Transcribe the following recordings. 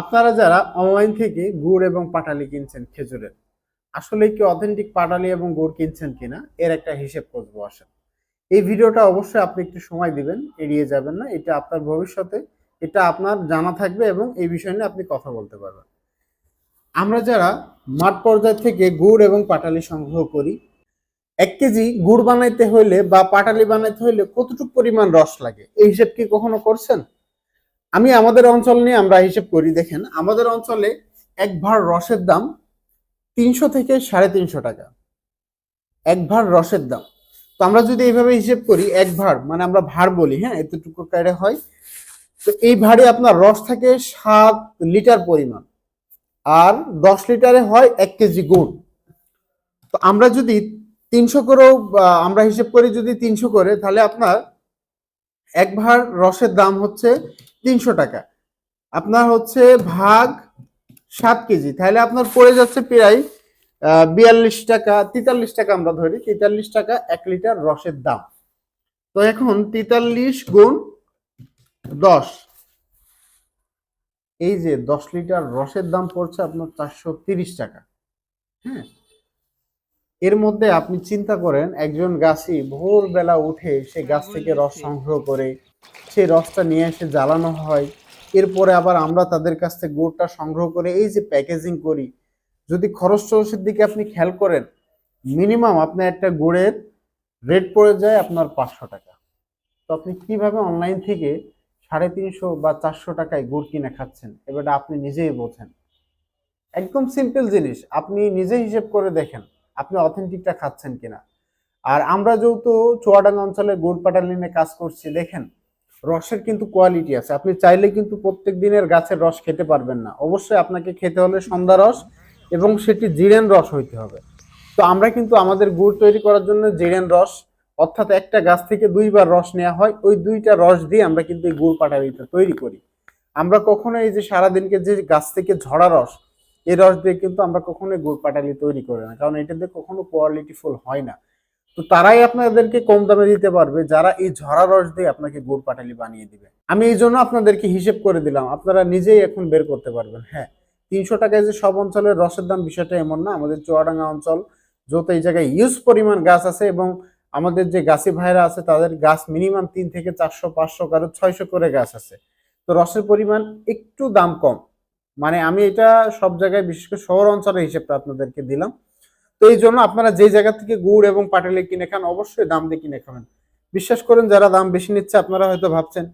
আপনারা যারা অনলাইন থেকে গুড় এবং পাটালি কিনছেন খেজুরের, আসলে কি অথেন্টিক পাটালি এবং গুড় কিনছেন কিনা? এর একটা হিসেব করব আসেন। এই ভিডিওটা অবশ্যই আপনি একটু সময় দিবেন, এড়িয়ে যাবেন না, এটা আপনার ভবিষ্যতে, এটা আপনার জানা থাকবে এবং এই বিষয় নিয়ে আপনি কথা বলতে পারবেন। আমরা যারা মাঠ পর্যায় থেকে গুড় এবং পাটালি সংগ্রহ করি, এক কেজি গুড় বানাইতে হইলে বা পাটালি বানাইতে হইলে কতটুকু পরিমাণ রস লাগে? এই হিসেব কি কখনো করছেন? আমি আমাদের অঞ্চল নিয়ে আমরা হিসেব করি, দেখেন, আমাদের অঞ্চলে এক ভার রসের দাম তিনশো থেকে সাড়ে তিনশো টাকা। এক ভার রসের দাম। তো আমরা যদি এইভাবে হিসেব করি, এক ভার মানে আমরা ভার বলি হ্যাঁ এতটুকু কারে হয়, তো এই ভারে আপনার রস থাকে সাত লিটার পরিমাণ, আর দশ লিটারে হয় এক কেজি গুড়। তো আমরা যদি তিনশো করেও আমরা হিসেব করি যদি তিনশো করে, তাহলে আপনার এক ভার রসের দাম হচ্ছে তিনশো টাকা। আপনার হচ্ছে ভাগ সাত কেজি। তাহলে আপনার পড়ে যাচ্ছে প্রায় বিয়াল্লিশ টাকা, তেতাল্লিশ টাকা আমরা ধরি। তেতাল্লিশ টাকা এক লিটার রসের দাম। তো এখন তেতাল্লিশ গুণ দশ। এই যে দশ লিটার রসের দাম পড়ছে আপনার চারশো তিরিশ টাকা। হ্যাঁ? এর মধ্যে আপনি চিন্তা করেন, একজন গাছই ভোরবেলা উঠে সে গাছ থেকে রস সংগ্রহ করে সেই রসটা নিয়ে এসে জ্বালানো হয়। এরপরে আবার আমরা তাদের কাছ থেকে গুড়টা সংগ্রহ করে এই যে প্যাকেজিং করি। যদি খরচ টরচের দিকে আপনি খেয়াল করেন মিনিমাম আপনার একটা গুড়ের রেট পড়ে যায় আপনার পাঁচশো টাকা। তো আপনি কীভাবে অনলাইন থেকে সাড়ে তিনশো বা চারশো টাকায় গুড় কিনে খাচ্ছেন? এবারটা আপনি নিজেই বোঝেন। একদম সিম্পল জিনিস, আপনি নিজে হিসেব করে দেখেন আপনি অথেন্টিকটা খাচ্ছেন কিনা। আর আমরা যেহেতু চুয়াডাঙ্গা অঞ্চলে গুড় পাটালি নিয়ে কাজ করছি, দেখেন রসের কিন্তু কোয়ালিটি আছে। আপনি চাইলে কিন্তু প্রত্যেক দিনের গাছের রস খেতে পারবেন না। অবশ্যই আপনাকে খেতে হলে সন্ধ্যা রস এবং সেটি জিরেন রস হইতে হবে। তো আমরা কিন্তু আমাদের গুড় তৈরি করার জন্য জিরেন রস, অর্থাৎ একটা গাছ থেকে দুইবার রস নেওয়া হয়। ওই দুইটা রস দিয়ে আমরা কিন্তু এই গুড় পাটালিটা তৈরি করি। আমরা কখনো এই যে সারাদিনকে যে গাছ থেকে ঝরা রস, এই রস দিয়ে কিন্তু আমরা কখনোই গুড় পাটালি তৈরি করি না। কারণ এটাতে কখনো কোয়ালিটি ফুল হয় না। তো তারাই আপনাদেরকে কম দামে দিতে পারবে, যারা এই ঝরা রস দিয়ে আপনাকে গুড় পাটালি বানিয়ে দিবে। আমি এই জন্য আপনাদেরকে হিসেব করে দিলাম, আপনারা নিজেই এখন বের করতে পারবেন। হ্যাঁ তিনশো টাকায় যে সব অঞ্চলের রসের দাম বিষয়টা এমন না, আমাদের চুয়াডাঙ্গা অঞ্চল যত এই জায়গায় ইউজ পরিমাণ গাছ আছে এবং আমাদের যে গাছি ভাইরা আছে, তাদের গাছ মিনিমাম তিন থেকে চারশো, পাঁচশো কারও ছয়শো করে গাছ আছে। তো রসের পরিমাণ একটু দাম কম। মানে আমি এটা সব জায়গায়, বিশেষ করে শহর অঞ্চলের হিসেবটা আপনাদেরকে দিলাম। তো এই জন্য আপনারা যে জায়গা থেকে গুড় এবং পাটালি কিনে খান, অবশ্যই দাম দিয়ে কিনে খাবেন। বিশ্বাস করেন, যারা দাম বেশি নিচ্ছে, আপনারা হয়তো ভাবছেন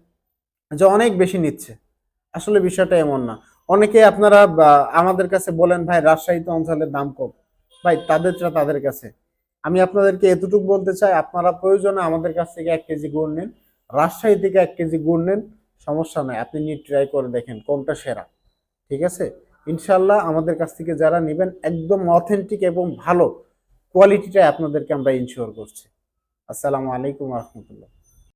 যে অনেক বেশি নিচ্ছে। আসলে বিষয়টা এমন না। অনেকে আপনারা আমাদের কাছে বলেন, ভাই, রাজশাহী তো অঞ্চলের দাম কম। ভাই, তাদেরটা তাদের কাছে। আমি আপনাদেরকে এতটুকু বলতে চাই, আপনারা প্রয়োজনে আমাদের কাছ থেকে এক কেজি গুড় নেন, রাজশাহী থেকে এক কেজি গুড় নেন, সমস্যা নাই, আপনি নিয়ে ট্রাই করে দেখেন কোনটা সেরা। ঠিক আছে? ইনশাল্লাহ আমাদের কাছ থেকে যারা নেবেন একদম অথেন্টিক এবং ভালো কোয়ালিটিটাই আপনাদেরকে আমরা ইনশিওর করছি। আসসালামু আলাইকুম রহমতুল্লাহ।